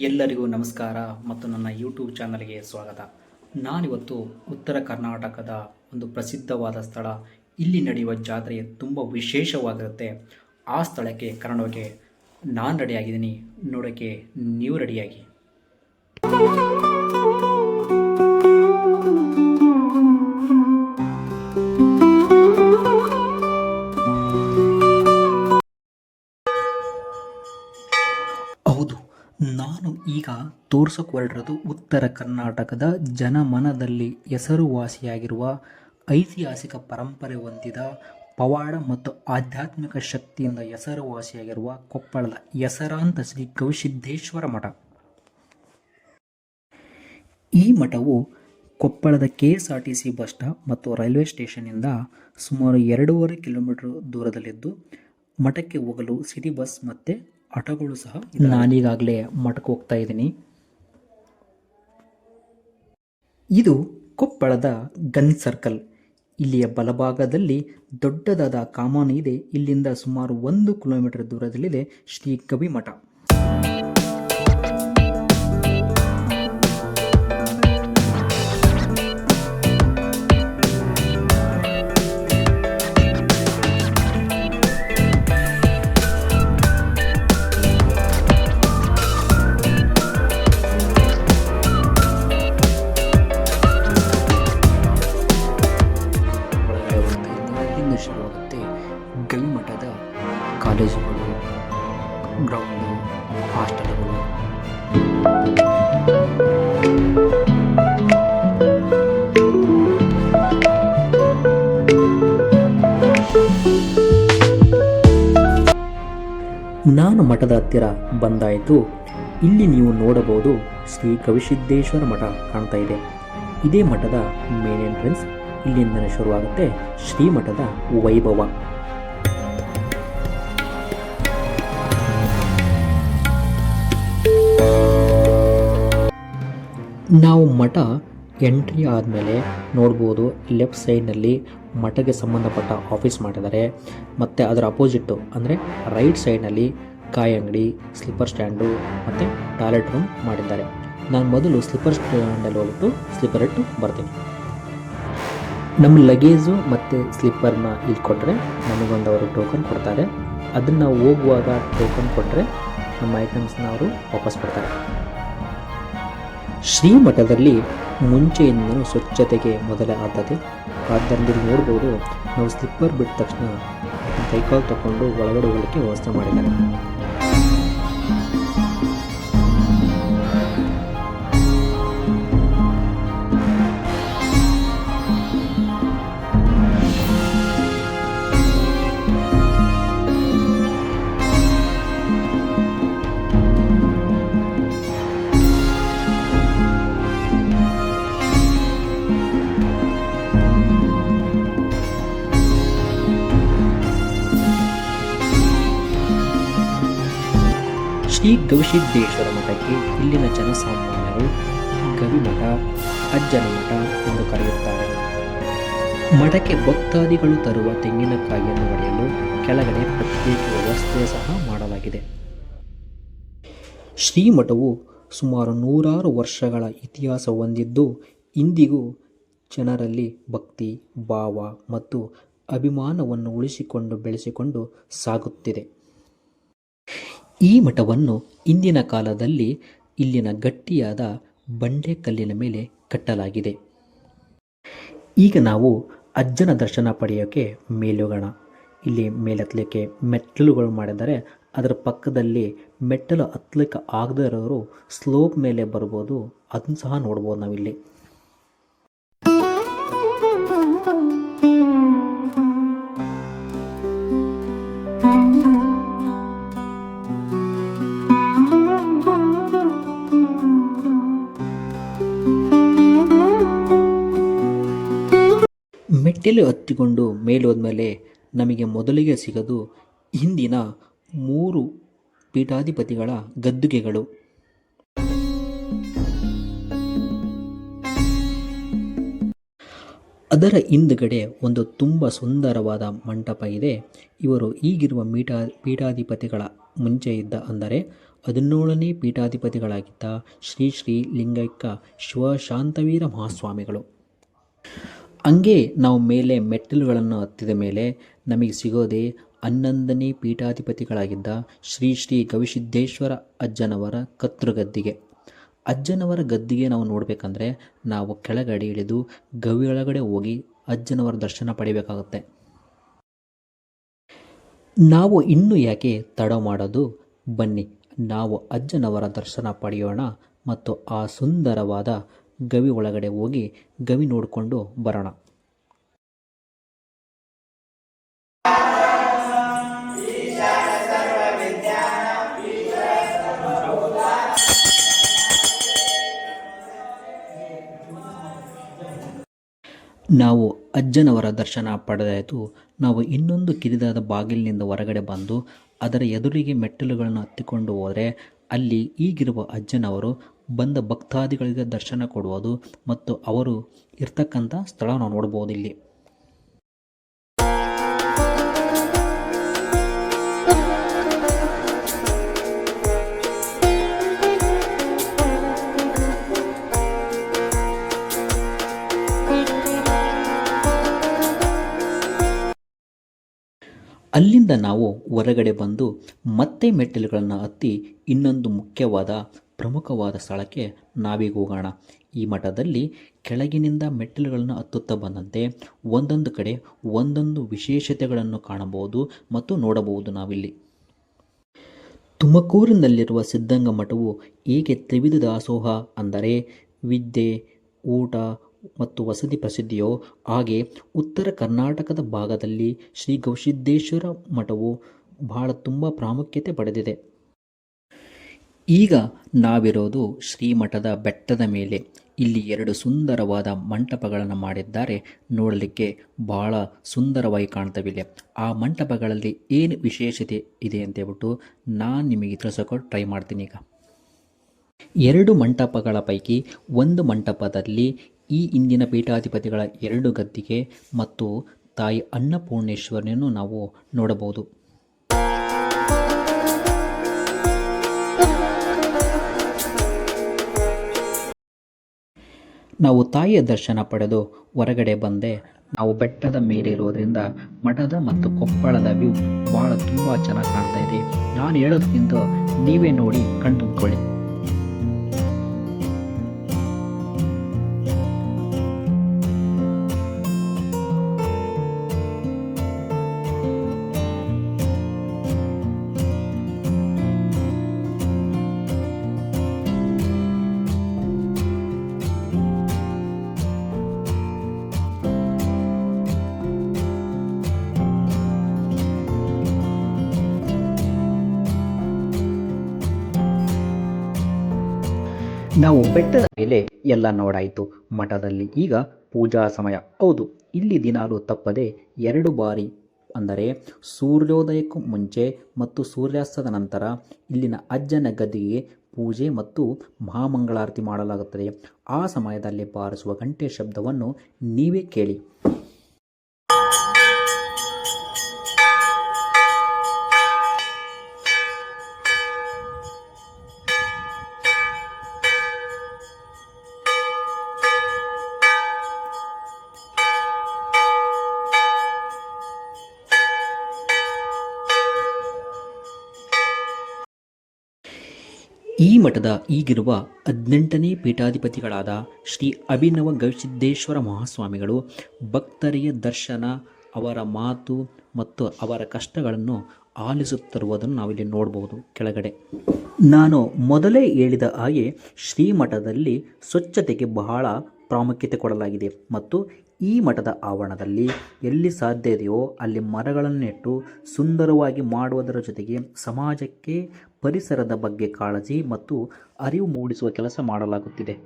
ಎಲ್ಲರಿಗೂ ನಮಸ್ಕಾರ ಮತ್ತು ನನ್ನ ಯೂಟ್ಯೂಬ್ ಚಾನಲ್ಗೆ ಸ್ವಾಗತ. ನಾನಿವತ್ತು ಉತ್ತರ ಕರ್ನಾಟಕದ ಒಂದು ಪ್ರಸಿದ್ಧವಾದ ಸ್ಥಳ. ಇಲ್ಲಿ ನಡೆಯುವ ಜಾತ್ರೆ ತುಂಬ ವಿಶೇಷವಾಗಿರುತ್ತೆ. ಆ ಸ್ಥಳಕ್ಕೆ ಕನ್ನಡಕ್ಕೆ ನಾನು ರೆಡಿಯಾಗಿದ್ದೀನಿ ನೋಡೋಕ್ಕೆ ನೀವು ರೆಡಿಯಾಗಿ ಈಗ ತೋರ್ಸಕ್ಕೆ ಹೊರಟಿರೋದು ಉತ್ತರ ಕರ್ನಾಟಕದ ಜನಮನದಲ್ಲಿ ಹೆಸರುವಾಸಿಯಾಗಿರುವ ಐತಿಹಾಸಿಕ ಪರಂಪರೆ ಹೊಂದಿದ ಪವಾಡ ಮತ್ತು ಆಧ್ಯಾತ್ಮಿಕ ಶಕ್ತಿಯಿಂದ ಹೆಸರುವಾಸಿಯಾಗಿರುವ ಕೊಪ್ಪಳದ ಹೆಸರಾಂತ ಶ್ರೀ ಗವಿಸಿದ್ದೇಶ್ವರ ಮಠ. ಈ ಮಠವು ಕೊಪ್ಪಳದ K S R T C bus stop ಮತ್ತು ರೈಲ್ವೆ ಸ್ಟೇಷನ್ನಿಂದ ಸುಮಾರು ಎರಡೂವರೆ ಕಿಲೋಮೀಟರ್ ದೂರದಲ್ಲಿದ್ದು, ಮಠಕ್ಕೆ ಹೋಗಲು ಸಿಟಿ ಬಸ್ ಮತ್ತು ಆಟೋಗಳು ಸಹ ನಾನೀಗಾಗಲೇ ಮಠಕ್ಕೆ ಹೋಗ್ತಾ ಇದ್ದೀನಿ. ಇದು ಕೊಪ್ಪಳದ ಗನ್ ಸರ್ಕಲ್. ಇಲ್ಲಿಯ ಬಲಭಾಗದಲ್ಲಿ ದೊಡ್ಡದಾದ ಕಾಮಾನು ಇದೆ. ಇಲ್ಲಿಂದ ಸುಮಾರು ಒಂದು ಕಿಲೋಮೀಟರ್ ದೂರದಲ್ಲಿದೆ ಶ್ರೀ ಕವಿ ನಾನು ಮಠದ ಹತ್ತಿರ ಬಂದಾಯಿತು. ಇಲ್ಲಿ ನೀವು ನೋಡಬಹುದು ಶ್ರೀ ಕವಿಸಿದ್ದೇಶ್ವರ ಮಠ ಕಾಣ್ತಾ ಇದೆ. ಇದೇ ಮಠದ ಮೇನ್ ಎಂಟ್ರೆನ್ಸ್ ಇಲ್ಲಿಂದನೇ ಶುರುವಾಗುತ್ತೆ ಶ್ರೀ ಮಠದ ವೈಭವ. ನಾವು ಮಠ ಎಂಟ್ರಿ ಆದಮೇಲೆ ನೋಡ್ಬೋದು ಲೆಫ್ಟ್ ಸೈಡ್ನಲ್ಲಿ ಮಠಕ್ಕೆ ಸಂಬಂಧಪಟ್ಟ ಆಫೀಸ್ ಮಾಡಿದ್ದಾರೆ. ಮತ್ತು ಅದರ ಅಪೋಸಿಟ್ಟು ಅಂದರೆ ರೈಟ್ ಸೈಡ್ನಲ್ಲಿ ಕಾಯಿ ಅಂಗಡಿ, ಸ್ಲಿಪ್ಪರ್ ಸ್ಟ್ಯಾಂಡು ಮತ್ತು ಟಾಯ್ಲೆಟ್ ರೂಮ್ ಮಾಡಿದ್ದಾರೆ. ನಾನು ಮೊದಲು ಸ್ಲಿಪ್ಪರ್ ಸ್ಟ್ಯಾಂಡಲ್ಲಿ ಹೋಗ್ಬಿಟ್ಟು ಸ್ಲಿಪ್ಪರ್ ಇಟ್ಟು ಬರ್ತೀನಿ. ನಮ್ಮ ಲಗೇಜು ಮತ್ತು ಸ್ಲಿಪ್ಪರ್ನ ಇಲ್ಲಿ ಕೊಟ್ಟರೆ ನಮಗೊಂದು ಅವರು ಟೋಕನ್ ಕೊಡ್ತಾರೆ. ಅದನ್ನು ಹೋಗುವಾಗ ಟೋಕನ್ ಕೊಟ್ಟರೆ ನಮ್ಮ ಐಟಮ್ಸ್ನ ಅವರು ವಾಪಸ್ ಕೊಡ್ತಾರೆ. ಶ್ರೀಮಠದಲ್ಲಿ ಮುಂಚೆಯಿಂದಲೂ ಸ್ವಚ್ಛತೆಗೆ ಮೊದಲೇ ಆದ್ಯತೆ. ಆದ್ದರಿಂದ ನೋಡ್ಬೋದು, ನಾವು ಸ್ಲಿಪ್ಪರ್ ಬಿಟ್ಟ ತಕ್ಷಣ ಕೈಕಾಲು ತಗೊಂಡು ಒಳಗಡೆ ಹೋಗಲಿಕ್ಕೆ ವ್ಯವಸ್ಥೆ ಮಾಡಿದ್ದಾರೆ. you. ಶ್ರೀ ಗವಿಸಿದ್ದೇಶ್ವರ ಮಠಕ್ಕೆ ಇಲ್ಲಿನ ಜನಸಾಮಾನ್ಯರು ಗವಿಮಠ ಅಜ್ಜನ ಮಠ ಎಂದು ಕರೆಯುತ್ತಾರೆ. ಮಠಕ್ಕೆ ಭಕ್ತಾದಿಗಳು ತರುವ ತೆಂಗಿನಕಾಯಿಯನ್ನು ಒಡೆಯಲು ಕೆಳಗಡೆ ಪ್ರತ್ಯೇಕ ವ್ಯವಸ್ಥೆ ಸಹ ಮಾಡಲಾಗಿದೆ. ಶ್ರೀಮಠವು ಸುಮಾರು ನೂರಾರು ವರ್ಷಗಳ ಇತಿಹಾಸ ಹೊಂದಿದ್ದು, ಇಂದಿಗೂ ಜನರಲ್ಲಿ ಭಕ್ತಿ, ಭಾವ ಮತ್ತು ಅಭಿಮಾನವನ್ನು ಉಳಿಸಿಕೊಂಡು ಬೆಳೆಸಿಕೊಂಡು ಸಾಗುತ್ತಿದೆ. ಈ ಮಠವನ್ನು ಇಂದಿನ ಕಾಲದಲ್ಲಿ ಇಲ್ಲಿನ ಗಟ್ಟಿಯಾದ ಬಂಡೆ ಕಲ್ಲಿನ ಮೇಲೆ ಕಟ್ಟಲಾಗಿದೆ. ಈಗ ನಾವು ಅಜ್ಜನ ದರ್ಶನ ಪಡೆಯೋಕ್ಕೆ ಮೇಲೋಗೋಣ. ಇಲ್ಲಿ ಮೇಲೆತ್ತಲಿಕ್ಕೆ ಮೆಟ್ಟಲುಗಳು ಮಾಡಿದರೆ ಅದರ ಪಕ್ಕದಲ್ಲಿ ಮೆಟ್ಟಲು ಹತ್ತಲಿಕ್ಕೆ ಆಗದೇ ಇರೋರು ಸ್ಲೋಪ್ ಮೇಲೆ ಬರ್ಬೋದು. ಅದನ್ನು ಸಹ ನೋಡ್ಬೋದು ನಾವಿಲ್ಲಿ. ಮೆಟ್ಟಿಲು ಹತ್ತಿಕೊಂಡು ಮೇಲೋದ್ಮೇಲೆ ನಮಗೆ ಮೊದಲಿಗೆ ಸಿಗೋದು ಹಿಂದಿನ ಮೂರು ಪೀಠಾಧಿಪತಿಗಳ ಗದ್ದುಗೆಗಳು. ಅದರ ಹಿಂದುಗಡೆ ಒಂದು ತುಂಬ ಸುಂದರವಾದ ಮಂಟಪ ಇದೆ. ಇವರು ಈಗಿರುವ ಮೀಠಾ, ಪೀಠಾಧಿಪತಿಗಳ ಮುಂಚೆ ಇದ್ದ ಅಂದರೆ ಹದಿನೇಳನೇ ಪೀಠಾಧಿಪತಿಗಳಾಗಿದ್ದ ಶ್ರೀ ಶ್ರೀ ಲಿಂಗೈಕ್ಯ ಶಿವಶಾಂತವೀರ ಮಹಾಸ್ವಾಮಿಗಳು. ಹಂಗೆ ನಾವು ಮೇಲೆ ಮೆಟ್ಟಿಲುಗಳನ್ನು ಹತ್ತಿದ ಮೇಲೆ ನಮಗೆ ಸಿಗೋದೇ ಹನ್ನೊಂದನೇ ಪೀಠಾಧಿಪತಿಗಳಾಗಿದ್ದ ಶ್ರೀ ಶ್ರೀ ಗವಿಸಿದ್ದೇಶ್ವರ ಅಜ್ಜನವರ ಕರ್ತೃಗದ್ದಿಗೆ. ಅಜ್ಜನವರ ಗದ್ದಿಗೆ ನಾವು ನೋಡಬೇಕಂದ್ರೆ ನಾವು ಕೆಳಗಡೆ ಇಳಿದು ಗವಿಯೊಳಗಡೆ ಹೋಗಿ ಅಜ್ಜನವರ ದರ್ಶನ ಪಡೆಯಬೇಕಾಗುತ್ತೆ ನಾವು ಇನ್ನೂ ಯಾಕೆ ತಡ ಮಾಡೋದು? ಬನ್ನಿ, ನಾವು ಅಜ್ಜನವರ ದರ್ಶನ ಪಡೆಯೋಣ ಮತ್ತು ಆ ಸುಂದರವಾದ ಗವಿ ಒಳಗಡೆ ಹೋಗಿ ಗವಿ ನೋಡಿಕೊಂಡು ಬರೋಣ. ನಾವು ಅಜ್ಜನವರ ದರ್ಶನ ಪಡೆದಾಯಿತು. ನಾವು ಇನ್ನೊಂದು ಕಿರಿದಾದ ಬಾಗಿಲಿನಿಂದ ಹೊರಗಡೆ ಬಂದು ಅದರ ಎದುರಿಗೆ ಮೆಟ್ಟಿಲುಗಳನ್ನು ಹತ್ತಿಕೊಂಡು ಹೋದರೆ ಅಲ್ಲಿ ಈಗಿರುವ ಅಜ್ಜನವರು ಬಂದ ಭಕ್ತಾದಿಗಳಿಗೆ ದರ್ಶನ ಕೊಡುವುದು ಮತ್ತು ಅವರು ಇರ್ತಕ್ಕಂಥ ಸ್ಥಳ ನಾವು ನೋಡ್ಬೋದು ಇಲ್ಲಿ ಅಲ್ಲಿಂದ ನಾವು ಹೊರಗಡೆ ಬಂದು ಮತ್ತೆ ಮೆಟ್ಟಿಲುಗಳನ್ನು ಹತ್ತಿ ಇನ್ನೊಂದು ಮುಖ್ಯವಾದ ಪ್ರಮುಖವಾದ ಸ್ಥಳಕ್ಕೆ ನಾವೀಗ ಹೋಗೋಣ. ಈ ಮಠದಲ್ಲಿ ಕೆಳಗಿನಿಂದ ಮೆಟ್ಟಿಲುಗಳನ್ನು ಹತ್ತುತ್ತಾ ಬಂದಂತೆ ಒಂದೊಂದು ಕಡೆ ಒಂದೊಂದು ವಿಶೇಷತೆಗಳನ್ನು ಕಾಣಬಹುದು ಮತ್ತು ನೋಡಬಹುದು ನಾವಿಲ್ಲಿ. ತುಮಕೂರಿನಲ್ಲಿರುವ ಸಿದ್ಧಂಗ ಮಠವು ಏಕೆ ತ್ರಿವಿಧ ದಾಸೋಹ ಅಂದರೆ ವಿದ್ಯೆ, ಊಟ ಮತ್ತು ವಸತಿ ಪ್ರಸಿದ್ಧಿಯೋ ಹಾಗೆ ಉತ್ತರ ಕರ್ನಾಟಕದ ಭಾಗದಲ್ಲಿ ಶ್ರೀ ಗವಿಸಿದ್ದೇಶ್ವರ ಮಠವು ಬಹಳ ತುಂಬ ಪ್ರಾಮುಖ್ಯತೆ ಪಡೆದಿದೆ. ಈಗ ನಾವಿರೋದು ಶ್ರೀಮಠದ ಬೆಟ್ಟದ ಮೇಲೆ. ಇಲ್ಲಿ ಎರಡು ಸುಂದರವಾದ ಮಂಟಪಗಳನ್ನು ಮಾಡಿದ್ದಾರೆ. ನೋಡಲಿಕ್ಕೆ ಬಹಳ ಸುಂದರವಾಗಿ ಕಾಣ್ತವಿದೆ. ಆ ಮಂಟಪಗಳಲ್ಲಿ ಏನು ವಿಶೇಷತೆ ಇದೆ ಅಂತ ಹೇಳ್ಬಿಟ್ಟು ನಾನು ನಿಮಗೆ ತಿಳಿಸೋಕೆ ಟ್ರೈ ಮಾಡ್ತೀನಿ ಈಗ. ಎರಡು ಮಂಟಪಗಳ ಪೈಕಿ ಒಂದು ಮಂಟಪದಲ್ಲಿ ಈ ಇಂದಿನ ಪೀಠಾಧಿಪತಿಗಳ ಎರಡು ಗದ್ದಿಗೆ ಮತ್ತು ತಾಯಿ ಅನ್ನಪೂರ್ಣೇಶ್ವರನನ್ನು ನಾವು ನೋಡಬಹುದು. ನಾವು ತಾಯಿಯ ದರ್ಶನ ಪಡೆದು ಹೊರಗಡೆ ಬಂದೆ. ನಾವು ಬೆಟ್ಟದ ಮೇಲೆ ಇರೋದ್ರಿಂದ ಮಠದ ಮತ್ತು ಕೊಪ್ಪಳದ ವ್ಯೂ ಬಹಳ ತುಂಬ ಚೆನ್ನಾಗಿ ಕಾಣ್ತಾ ಇದೆ. ನಾನು ಹೇಳೋದಕ್ಕಿಂತ ನೀವೇ ನೋಡಿ ಕಣ್ತುಂಬ್ಕೊಳ್ಳಿ. ನಾವು ಬೆಟ್ಟದ ಮೇಲೆ ಎಲ್ಲ ನೋಡಾಯಿತು. ಮಠದಲ್ಲಿ ಈಗ ಪೂಜಾ ಸಮಯ. ಹೌದು, ಇಲ್ಲಿ ದಿನಾಲು ತಪ್ಪದೆ ಎರಡು ಬಾರಿ. ಅಂದರೆ ಸೂರ್ಯೋದಯಕ್ಕೂ ಮುಂಚೆ ಮತ್ತು ಸೂರ್ಯಾಸ್ತದ ನಂತರ ಇಲ್ಲಿನ ಅಜ್ಜನ ಗದ್ದಿಗೆ ಪೂಜೆ ಮತ್ತು ಮಹಾಮಂಗಳಾರತಿ ಮಾಡಲಾಗುತ್ತದೆ. ಆ ಸಮಯದಲ್ಲಿ ಬಾರಿಸುವ ಗಂಟೆ ಶಬ್ದವನ್ನು ನೀವೇ ಕೇಳಿ. ಈ ಮಠದ ಈಗಿರುವ ಹದಿನೆಂಟನೇ ಪೀಠಾಧಿಪತಿಗಳಾದ ಶ್ರೀ ಅಭಿನವ ಗವಿಸಿದ್ದೇಶ್ವರ ಮಹಾಸ್ವಾಮಿಗಳು ಭಕ್ತರಿಗೆ ದರ್ಶನ, ಅವರ ಮಾತು ಮತ್ತು ಅವರ ಕಷ್ಟಗಳನ್ನು ಆಲಿಸುತ್ತಿರುವುದನ್ನು ನಾವಿಲ್ಲಿ ನೋಡಬಹುದು ಕೆಳಗಡೆ. ನಾನು ಮೊದಲೇ ಹೇಳಿದ ಹಾಗೆ ಶ್ರೀಮಠದಲ್ಲಿ ಸ್ವಚ್ಛತೆಗೆ ಬಹಳ ಪ್ರಾಮುಖ್ಯತೆ ಕೊಡಲಾಗಿದೆ ಮತ್ತು ಈ ಮಠದ ಆವರಣದಲ್ಲಿ ಎಲ್ಲಿ ಸಾಧ್ಯ ಇದೆಯೋ ಅಲ್ಲಿ ಮರಗಳನ್ನು ನೆಟ್ಟು ಸುಂದರವಾಗಿ ಮಾಡುವುದರ ಜೊತೆಗೆ ಸಮಾಜಕ್ಕೆ ಪರಿಸರದ ಬಗ್ಗೆ ಕಾಳಜಿ ಮತ್ತು ಅರಿವು ಮೂಡಿಸುವ ಕೆಲಸ ಮಾಡಲಾಗುತ್ತಿದೆ.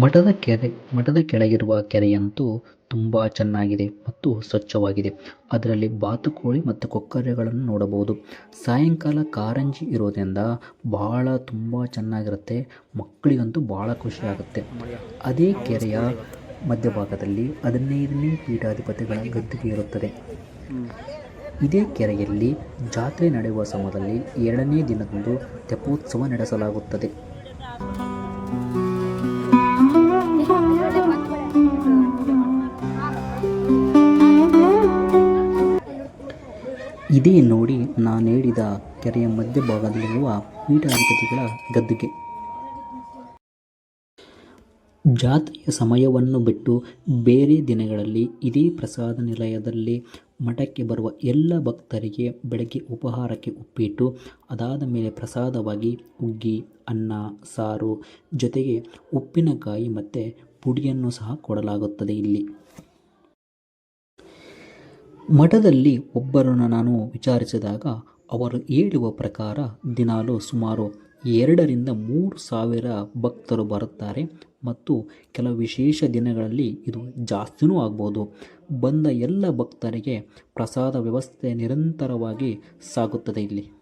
ಮಠದ ಕೆರೆ ಮಠದ ಕೆಳಗಿರುವ ಕೆರೆಯಂತೂ ತುಂಬ ಚೆನ್ನಾಗಿದೆ ಮತ್ತು ಸ್ವಚ್ಛವಾಗಿದೆ. ಅದರಲ್ಲಿ ಬಾತುಕೋಳಿ ಮತ್ತು ಕೊಕ್ಕರೆಗಳನ್ನು ನೋಡಬಹುದು. ಸಾಯಂಕಾಲ ಕಾರಂಜಿ ಇರೋದ್ರಿಂದ ಬಹಳ ತುಂಬ ಚೆನ್ನಾಗಿರುತ್ತೆ. ಮಕ್ಕಳಿಗಂತೂ ಭಾಳ ಖುಷಿ ಆಗುತ್ತೆ. ಅದೇ ಕೆರೆಯ ಮಧ್ಯಭಾಗದಲ್ಲಿ ಹದಿನೈದನೇ ಪೀಠಾಧಿಪತಿಗಳ ಗದ್ದುಗೆ ಇರುತ್ತದೆ. ಇದೇ ಕೆರೆಯಲ್ಲಿ ಜಾತ್ರೆ ನಡೆಯುವ ಸಮಯದಲ್ಲಿ ಎರಡನೇ ದಿನದಂದು ತೆಪ್ಪೋತ್ಸವ ನಡೆಸಲಾಗುತ್ತದೆ. ಇದೇ ನೋಡಿ ನಾನು ಹೇಳಿದ ಕೆರೆಯ ಮಧ್ಯಭಾಗದಲ್ಲಿರುವ ಪೀಠಾಧಿಪತಿಗಳ ಗದ್ದುಗೆ. ಜಾತ್ರೆಯ ಸಮಯವನ್ನು ಬಿಟ್ಟು ಬೇರೆ ದಿನಗಳಲ್ಲಿ ಇದೇ ಪ್ರಸಾದ ನಿಲಯದಲ್ಲಿ ಮಠಕ್ಕೆ ಬರುವ ಎಲ್ಲ ಭಕ್ತರಿಗೆ ಬೆಳಗ್ಗೆ ಉಪಹಾರಕ್ಕೆ ಉಪ್ಪಿಟ್ಟು ಅದಾದ ಮೇಲೆ ಪ್ರಸಾದವಾಗಿ ಉಗ್ಗಿ, ಅನ್ನ, ಸಾರು, ಜೊತೆಗೆ ಉಪ್ಪಿನಕಾಯಿ ಮತ್ತು ಪುಡಿಯನ್ನು ಸಹ ಕೊಡಲಾಗುತ್ತದೆ ಇಲ್ಲಿ. ಮಠದಲ್ಲಿ ಒಬ್ಬರನ್ನು ನಾನು ವಿಚಾರಿಸಿದಾಗ ಅವರು ಹೇಳುವ ಪ್ರಕಾರ ದಿನಾಲು ಸುಮಾರು ಎರಡರಿಂದ ಮೂರು ಸಾವಿರ ಭಕ್ತರು ಬರುತ್ತಾರೆ ಮತ್ತು ಕೆಲವು ವಿಶೇಷ ದಿನಗಳಲ್ಲಿ ಇದು ಜಾಸ್ತಿನೂ ಆಗ್ಬೋದು. ಬಂದ ಎಲ್ಲ ಭಕ್ತರಿಗೆ ಪ್ರಸಾದ ವ್ಯವಸ್ಥೆ ನಿರಂತರವಾಗಿ ಸಾಗುತ್ತದೆ ಇಲ್ಲಿ.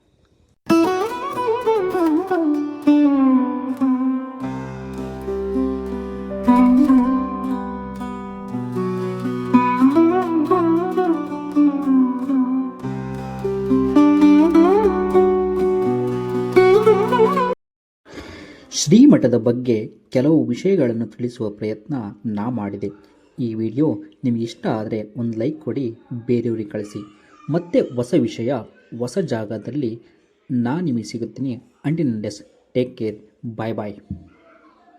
ಶ್ರೀಮಠದ ಬಗ್ಗೆ ಕೆಲವು ವಿಷಯಗಳನ್ನು ತಿಳಿಸುವ ಪ್ರಯತ್ನ ನಾ ಮಾಡಿದೆ. ಈ ವಿಡಿಯೋ ನಿಮಗೆ ಇಷ್ಟ ಆದರೆ ಒಂದು ಲೈಕ್ ಕೊಡಿ, ಬೇರೆಯವ್ರಿಗೆ ಕಳಿಸಿ. ಮತ್ತೆ ಹೊಸ ವಿಷಯ, ಹೊಸ ಜಾಗದಲ್ಲಿ ನಾನು ನಿಮಗೆ ಸಿಗುತ್ತೀನಿ. ಅಂಟಿನ ಟೇಕ್ ಕೇರ್ ಬಾಯ್ ಬಾಯ್